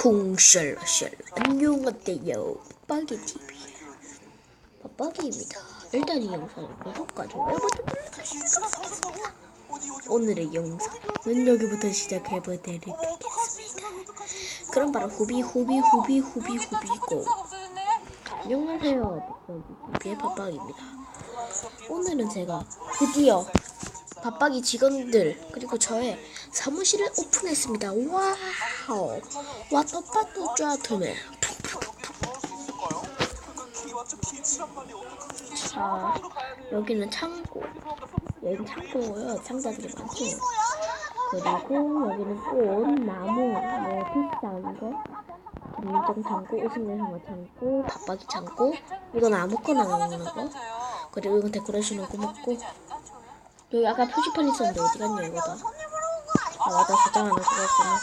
콩샬라샬라 안녕하세요. 빠기TV 빠빠기입니다. 일단 이 영상을 구독과 좋아요 버튼 눌러주시겠습니다. 오늘의 영상은 여기부터 시작해보도록 하겠습니다. 그럼 바로 후비 후비 후비 후비 후비고. 안녕하세요. 빠빠기TV의 빠빠기입니다. 오늘은 제가 드디어 밥박이 직원들 그리고 저의 사무실을 오픈했습니다. 와우. 와또빠또 짜트네. 자, 여기는 창고. 여기는 창고고요. 상자들이 많죠. 그리고 여기는 꽃, 나무, 뭐 비싼 거. 김정 창고, 형아 창고, 밥박이 창고. 이건 아무거나 나오는 거. 그리고 이건 데코레이션은 고맙고. 여기 아까 표지판 있었는데 어디 갔냐 이거다. 아 맞다 저장 하나 그거였구나.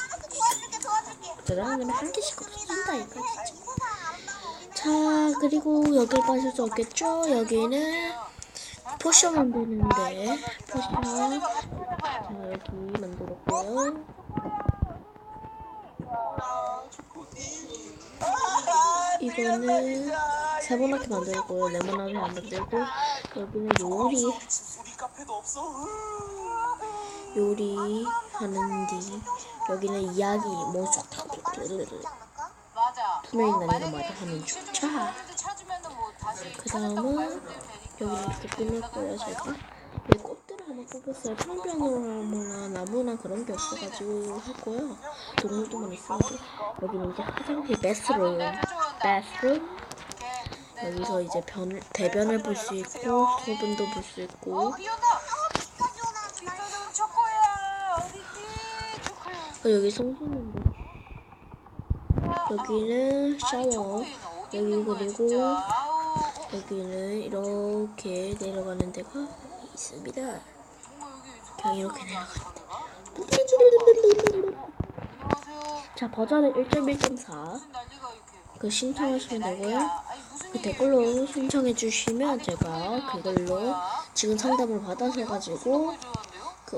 저장하면 한 개씩 없어진다 이거 진짜. 자 그리고 여길 빠질 수 없겠죠. 여기는 포션 만드는데 포션. 자 여기 만들었고요. 이거는 세모나게 만들고요. 레모나게 안 만들고. 여기는 요리. 없어. 요리 하는 뒤 여기는 이야기. 뭐 좋다. 맞아. 투명 인간이가 말을 하는 주차. 그 다음은 여기는 이렇게 꾸밀 거예요 제가. 이 꽃들을 하나 뽑았어요. 평변으로나 나무나 그런 게 없어가지고 할 거예요. 동물도만 있어가지고. 여기는 이제 화장실 베스룸. 베스룸 여기서 이제 변, 대변을 볼 수 있고 소변도 볼 수 있고. 어디지? 초코야. 어, 여기 송소인데 여기는 샤워 여기 그리고. 여기는 이렇게 내려가는 데가 있습니다 그냥 이렇게 내려가는 안녕하세요. 자 버전은 1.1.4 무슨 난리가 이렇게. 그 신청하시면 되고요 그? 댓글로 신청해 주시면 제가 그걸로 지금 상담을 받아서 가지고? 그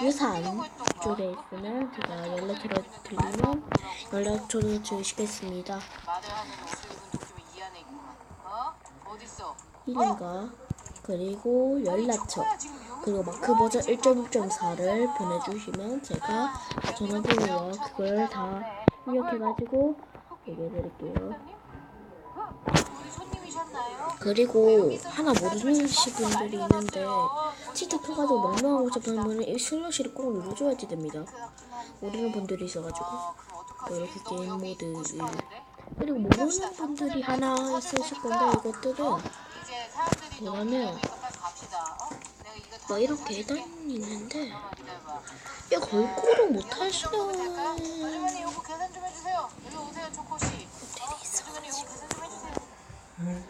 했던 거. 쪽에 있으면 제가 연락처를 드리면 연락처를 주시겠습니다? 이름과 그리고 연락처. 그리고 마크 버전 1.6.4를 보내주시면 제가 전화번호와 그걸 다 입력해가지고 얘기해드릴게요. 그리고 하나 모르시는 분들이 있는데 진짜 커가지고 멍멍하고 싶은 분은 이 슬러시를 꼭 눌러줘야지 됩니다. 모르는 분들이 있어가지고 뭐 이렇게 게임 모드 그리고 모르는 분들이 하나 있으실 건데 이것들은 뭐냐면 뭐 이렇게 계단이 있는데. 야 걸그룹 못하시는 이렇게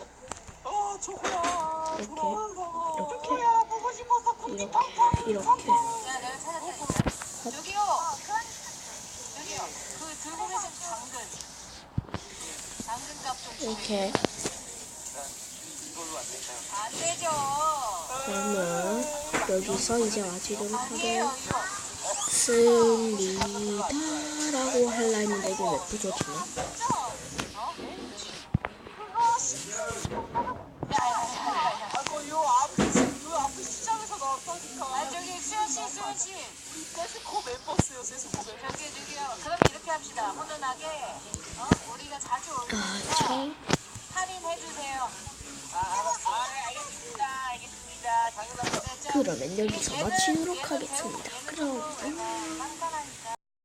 돌아와서. 이렇게 이렇게. 이렇게 야 내가 찾았다. 여기요. 여기요. 그 들고 계신 당근. 당근 값좀 이렇게 안 되죠. 그러면 여기서 이제 마치도록 아니에요 하겠습니다라고 할라 했는데 이게 왜 부서지 수현 씨. 세스코 멤버스요, 세스코 멤버. 저기 저기요. 그럼 이렇게 합시다. 훈훈하게. 어? 우리가 자주 오니까 할인해 주세요. 아. 아, 네, 알겠습니다. 알겠습니다. 당연합니다. 그러면 여기서 마치도록 하겠습니다. 그럼 안녕.